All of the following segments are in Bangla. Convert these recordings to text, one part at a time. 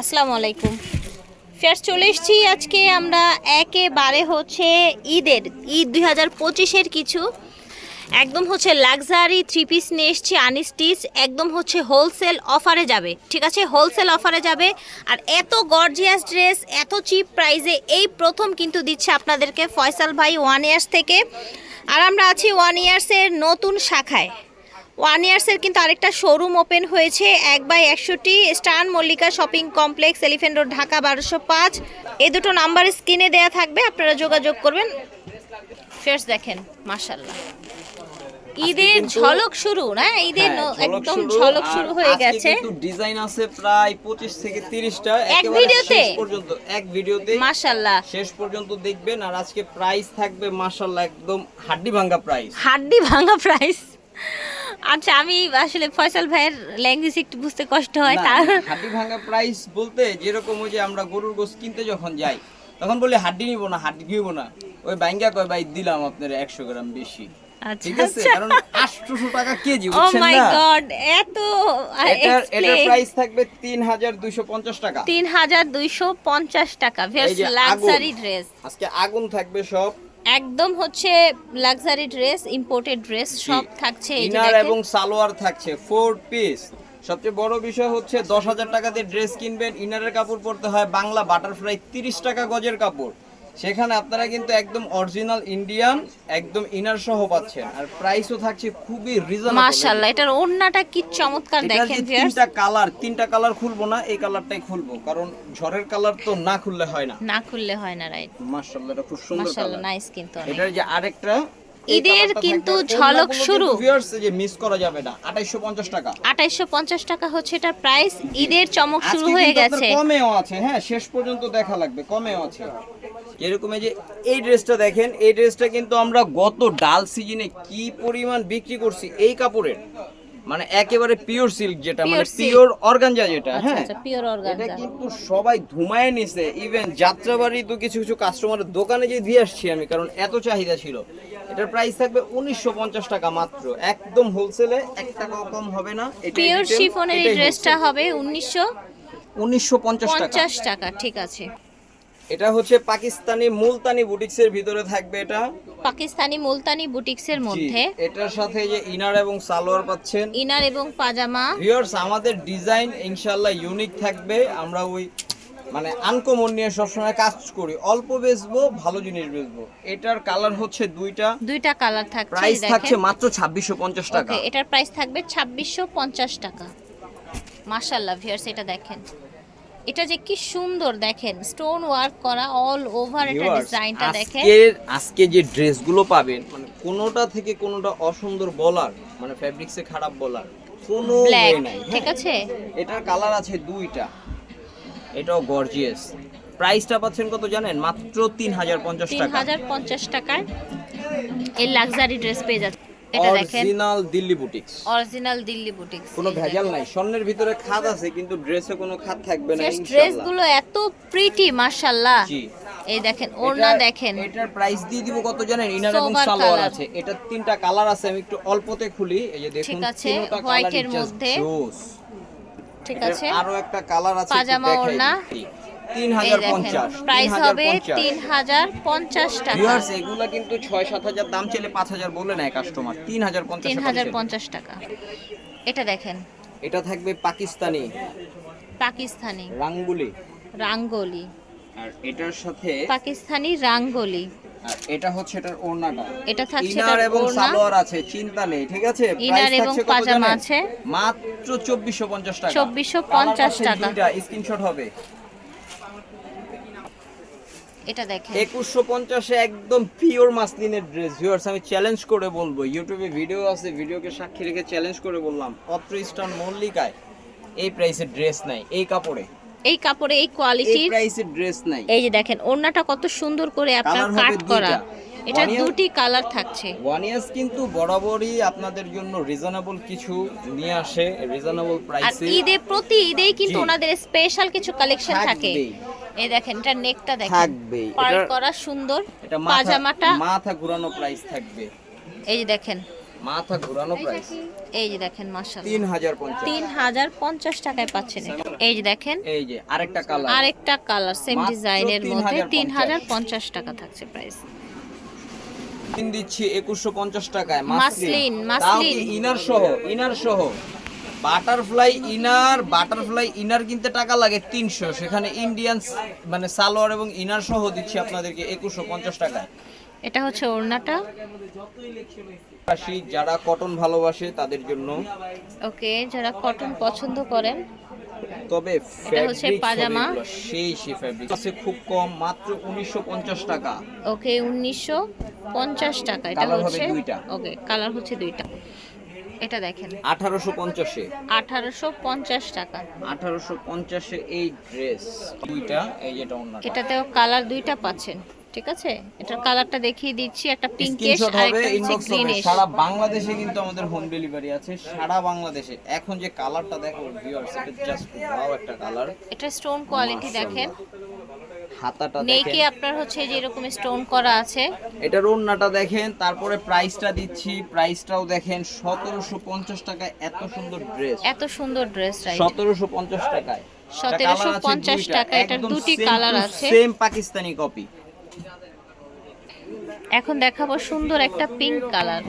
আসসালামু আলাইকুম। ফের চলে এসেছি আজকে আমরা একেবারে হচ্ছে ঈদের, ঈদ দুই হাজার পঁচিশের কিছু। একদম হচ্ছে লাক্সারি থ্রি পিস নিয়ে এসেছি আনস্টিচ একদম হচ্ছে হোলসেল অফারে যাবে, ঠিক আছে? হোলসেল অফারে যাবে। আর এত গর্জিয়াস ড্রেস, এত চিপ প্রাইসে এই প্রথম কিন্তু দিচ্ছে আপনাদেরকে ফয়সাল ভাই ওয়ান ইয়ার্স থেকে। আর আমরা আছি ওয়ান ইয়ার্সের নতুন শাখায়। ওয়ান ইয়ার্সের কিন্তু আরেকটা শোরুম ওপেন হয়েছে এক বাই একশোটি স্টান Mallika shopping complex elephant road Dhaka বারোশো পাঁচ। এ দুটো নাম্বার স্ক্রিনে দেয়া থাকবে আপনারা যোগাযোগ করবেন। ফেরস দেখেন মাশাল্লাহ ঈদের ঝলক শুরু না? ঈদের হ্যাঁ, ঝলক একদম ঝলক শুরু হয়ে গেছে কিন্তু ডিজাইন আছে প্রায় 25 থেকে 30টা এক ভিডিওতে? পর্যন্ত এক ভিডিওতে। মাশাল্লাহ শেষ পর্যন্ত দেখবেন আর আজকে প্রাইস থাকবে মাশাআল্লাহ একদম হাড্ডি ভাঙা প্রাইস হাড্ডি ভাঙা প্রাইস আচ্ছা আমি আসলে ফয়সাল ভাইয়ের ল্যাঙ্গুয়েজ একটু বুঝতে কষ্ট হয় তার হাড্ডি ভাঙা প্রাইস বলতে যেরকম ওই যে আমরা গরুর গোস কিনতে যখন যাই তখন বলি হাড্ডি নিব না হাড্ডি নিব না। ওই ভাঙ্গা কয় ভাই দিলাম আপনার 100 গ্রাম বেশি। আচ্ছা ঠিক আছে? আচ্ছা। কারণ 800 টাকা কেজি ও মাই গড এত এটার এটার প্রাইস থাকবে 3250 টাকা। তিন হাজার দুইশো পঞ্চাশ টাকা ভেস এই যে লাক্সারি আগুন। ড্রেস আজকে আগুন থাকবে সব। একদম হচ্ছে লাক্সারি ড্রেস ইম্পোর্টেড ড্রেস সব থাকছে ইনার এবং সালোয়ার থাকছে ফোর পিস সবচেয়ে বড় বিষয় হচ্ছে দশ হাজার টাকা দিয়ে ড্রেস কিনবেন ইনারের কাপড় পরতে হয় বাংলা বাটারফ্লাই তিরিশ টাকা গজের কাপড়। সেখানে আপনারা কিন্তু একদম অরিজিনাল ইন্ডিয়ান একদম ইনার সহ পাচ্ছেন। আর প্রাইসও থাকছে খুবই রিজনেবল মাশাআল্লাহ এটার ওড়নাটা কি চমৎকার দেখেন যে তিনটা কালার তিনটা কালার খুলবো না এই কালারটাই খুলবো। কারণ ঝড়ের কালার তো না খুললে হয় না। না খুললে হয় না রাইট মাশাআল্লাহ এটা খুব সুন্দর মাশাআল্লাহ নাইস কিন্তু এটার যে আরেকটা ঈদের কিন্তু ঝলক শুরু। viewers যে মিস করা যাবে না। 2850 টাকা। আঠাইশশো পঞ্চাশ টাকা হচ্ছে এটা প্রাইস ঈদের চমক শুরু হয়ে গেছে। কমেও আছে। হ্যাঁ শেষ পর্যন্ত দেখা লাগবে কমেও আছে। এরকম এই যে এই ড্রেসটা দেখেন এই ড্রেসটা কিন্তু আমরা গত ডাল সিজনে কি পরিমাণ বিক্রি করছি এই কাপড়ের? মানে একেবারে পিওর সিল্ক যেটা মানে পিওর অর্গানজা যেটা আচ্ছা হ্যাঁ? আচ্ছা পিওর এটা কিন্তু সবাই ধুমায় নিছে। ইভেন যাত্রাবাড়ি তো কিছু কিছু কাস্টমারের দোকানে যে দিয়ে আসছি আমি কারণ এত চাহিদা ছিল। এটার প্রাইস থাকবে উনিশশো পঞ্চাশ টাকা মাত্র। একদম হোলসেলে এক টাকাও কম হবে না। এটা পিওর শিফনের এই ড্রেসটা হবে উনিশশো উনিশশো পঞ্চাশ টাকা। পঞ্চাশ টাকা ঠিক আছে। এটা হচ্ছে পাকিস্তানি মুলতানি বুটিক্সের ভিতরে থাকবে এটা। পাকিস্তানি মুলতানি বুটিক্সের মধ্যে। এটার সাথে যে ইনার এবং সালোয়ার পাচ্ছেন। ইনার এবং পাজামা। ভিউয়ার্স আমাদের ডিজাইন ইনশাআল্লাহ ইউনিক থাকবে। আমরা ওই মানে আনকমন নিয়ে সবসময় কাজ করি। অল্প বেচবো ভালো জিনিস বেচবো। এটার কালার হচ্ছে দুইটা। দুইটা কালার থাকছে প্রাইস থাকছে মাত্র ছাব্বিশশো পঞ্চাশ টাকা। ওকে এটার প্রাইস থাকবে ছাব্বিশশো পঞ্চাশ টাকা। মাশাল্লাহ ভিউয়ার্স এটা দেখেন। এটা যে কি সুন্দর দেখেন স্টোন ওয়ার্ক করা অল ওভার এটা ডিজাইনটা দেখেন। আজকের আজকে যে ড্রেসগুলো পাবেন মানে কোনোটা থেকে কোনোটা অসুন্দর বলার মানে ফ্যাব্রিক্সে খারাপ বলার কোনো ব্ল্যাক নাই ঠিক হ্যাঁ। আছে? এটার কালার আছে দুইটা। এটাও গর্জিয়াস প্রাইসটা পাচ্ছেন কত জানেন? মাত্র তিন হাজার পঞ্চাশ তিন টাকা হাজার পঞ্চাশ টাকায় এই লাক্সারি ড্রেস পেয়ে যাচ্ছে এটা দেখেন। Original Delhi boutiques original Delhi boutiques কোনো ভেজাল নাই। স্বর্ণের ভিতরে খাদ আছে কিন্তু ড্রেসে কোনো খাদ থাকবে না ড্রেসগুলো এত প্রিটি মাশাল্লাহ জি। এই দেখেন ওড়না দেখেন। এটার প্রাইস দিয়ে দিব কত জানেন? ইনার এবং সালোয়ার আছে। এটা তিনটা কালার আছে আমি একটু অল্পতে খুলি। এই যে দেখুন ঠিক আছে, তিনটা white কালারই এর just মধ্যে। ঠিক আছে। আরও একটা কালার আছে পাজামা ওড়না। প্রাইস হবে তিন হাজার পঞ্চাশ টাকা। ভিউয়ার্স কিন্তু ছয় সাত হাজার দাম চলে পাঁচ হাজার বলে নেয় কাস্টমার তিন হাজার পঞ্চাশ তিন হাজার পঞ্চাশ টাকা। এটা দেখেন। এটা থাকবে পাকিস্তানি। পাকিস্তানি। রাঙ্গুলি। রাঙ্গলি। আর এটার সাথে পাকিস্তানি রাঙ্গলি। আর এটা হচ্ছে এটার ওড়নাটা। এটা থাকছে ইনার এবং সালোয়ার আছে চিন্তা নেই ঠিক আছে? ইনার এবং পাজামা আছে। মাত্র 2450 টাকা। 2450 কালার টাকা। স্ক্রিনশট হবে। এটা দেখেন। 2150 এ একদম পিওর মাসলিনের ড্রেস ভিউয়ার্স আমি চ্যালেঞ্জ করে বলব। ইউটিউবে ভিডিও আছে ভিডিওকে সাক্ষী রেখে চ্যালেঞ্জ করে বললাম। অত্র স্টান মল্লিকায় এই প্রাইসের ড্রেস নাই এই কাপড়ে। এই কাপড়ে এই এই কোয়ালিটির প্রাইসের ড্রেস নাই। এই যে দেখেন ওড়নাটা কত সুন্দর করে আপনার কাট করা। এটা দুটি কালার থাকছে। ওয়ান ইয়ার্স কিন্তু বরাবরই আপনাদের জন্য রিজনেবল কিছু নিয়ে আসে রিজনেবল আর ঈদে প্রতি ঈদেই কিন্তু ওনাদের স্পেশাল কিছু কালেকশন থাকে। এই দেখেন এটা নেকটা দেখেন। থাকবেই। পার্ল করা সুন্দর এটা পাজামাটা। মাথা ঘুরানো প্রাইস থাকবে। এই যে দেখেন। মাথা ঘোরানো প্রাইস এই যে দেখেন মাশাআল্লাহ। তিন হাজার পঞ্চাশ। তিন হাজার পঞ্চাশ টাকায় পাচ্ছেন এই যে দেখেন। এই যে আরেকটা কালার আরেকটা কালার সেম ডিজাইনের মধ্যে 3,050 তিন হাজার পঞ্চাশ টাকা থাকছে প্রাইস দিচ্ছি একুশশো পঞ্চাশ টাকায় মাসলিন, মাসলিন। ইনার সহ? ইনার সহ। বাটারফ্লাই ইনার বাটারফ্লাই ইনার কিনতে টাকা লাগে তিনশো। সেখানে ইন্ডিয়ান মানে সালোয়ার এবং ইনার সহ দিচ্ছি আপনাদেরকে একুশশো পঞ্চাশ টাকায়। এটা হচ্ছে ওড়নাটা। যারা কটন ভালোবাসে তাদের জন্য। ওকে যারা কটন পছন্দ করেন তবে এটা হচ্ছে পাজামা। সেই সেই ফ্যাব্রিক আছে খুব কম মাত্র উনিশশো পঞ্চাশ টাকা। ওকে উনিশশো পঞ্চাশ টাকা। এটা হচ্ছে দুইটা। ওকে কালার হচ্ছে দুইটা। এটা দেখেন। আঠারোশো পঞ্চাশে। আঠারোশো পঞ্চাশ টাকা। আঠারোশো পঞ্চাশে এই ড্রেস। দুইটা এই যেটা অন্য এটাতেও কালার দুইটা পাচ্ছেন ঠিক আছে? এটার কালারটা দেখিয়ে দিচ্ছি একটা পিঙ্কেশ আর একটা ইনবক্স হবে। সারা বাংলাদেশে কিন্তু আমাদের হোম ডেলিভারি আছে সারা বাংলাদেশে। এখন যে কালারটা দেখো ভিউয়ার্স এটা জাস্ট ওয়াও একটা কালার। এটা স্টোন কোয়ালিটি দেখেন। হাতাটা নেকে দেখেন। আপনার হচ্ছে যেরকম স্টোন করা আছে। এটার ওড়নাটা দেখেন তারপরে প্রাইসটা দিচ্ছি। প্রাইসটাও দেখেন সতেরোশো পঞ্চাশ টাকায় এত সুন্দর ড্রেস এত সুন্দর ড্রেস রাইট সতেরোশো পঞ্চাশ টাকায়। 1750 টাকা, এটার দুটি কালার আছে। সেম পাকিস্তানি কপি এখন দেখাবো সুন্দর একটা পিঙ্ক কালার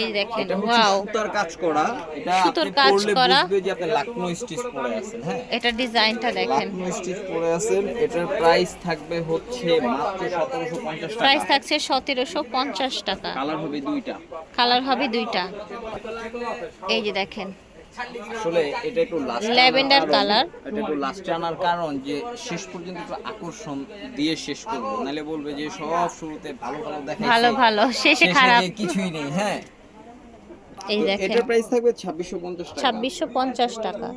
এই দেখেন ওয়াও সুতার কাজ করা। এটা সুতোর কাজ করা। যে আপনি লাকনো স্টিচ পরে আছেন হ্যাঁ? এটা ডিজাইনটা দেখেন। লাকনো স্টিচ পরে আছেন। এটার প্রাইস থাকবে হচ্ছে মাত্র সতেরোশো পঞ্চাশ প্রাইস থাকছে সতেরোশো পঞ্চাশ টাকা। কালার হবে দুইটা। কালার হবে দুইটা। এই যে দেখেন আসলে এটা একটু লাস্ট Lavender colour। এটা একটু লাস্ট আনার কারণ যে শেষ পর্যন্ত একটু আকর্ষণ দিয়ে শেষ করব। নাহলে বলবে যে সব শুরুতে ভালো ভালো ভালো ভালো শেষে খারাপ। কিছুই নেই হ্যাঁ। এই দেখেন। এটার প্রাইস থাকবে ছাব্বিশশো পঞ্চাশ টাকা। ছাব্বিশশো পঞ্চাশ টাকা।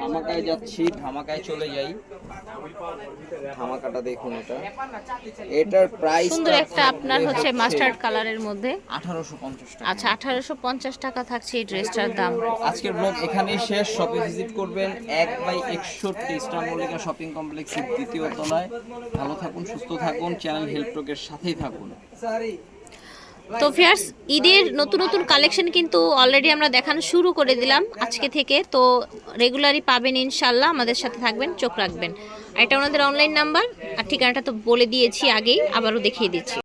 ধামাকায় যাচ্ছি ধামাকায় চলে যাই। ধামাকাটা দেখুন এটা। এটার প্রাইস সুন্দর একটা আপনার হচ্ছে মাস্টার্ড কালারের মধ্যে। আঠারোশো পঞ্চাশ টাকা। আচ্ছা আঠারোশো পঞ্চাশ টাকা থাকছে এই ড্রেসটার দাম। আজকের ব্লগ এখানেই শেষ। শপে ভিজিট করবেন। এক বাই একষট্টি ইস্টার মল্লিকা শপিং কমপ্লেক্সের দ্বিতীয় তলায়। ভালো থাকুন সুস্থ থাকুন। চ্যানেল হেল্প হেল্পটকের সাথেই থাকুন। তো ফিয়ার্স ঈদের নতুন নতুন কালেকশন কিন্তু অলরেডি আমরা দেখানো শুরু করে দিলাম আজকে থেকে। তো রেগুলারই পাবেন ইনশাল্লাহ আমাদের সাথে থাকবেন, চোখ রাখবেন। এটা ওনাদের অনলাইন নাম্বার আর ঠিকানাটা তো বলে দিয়েছি আগেই, আবারও দেখিয়ে দিচ্ছি।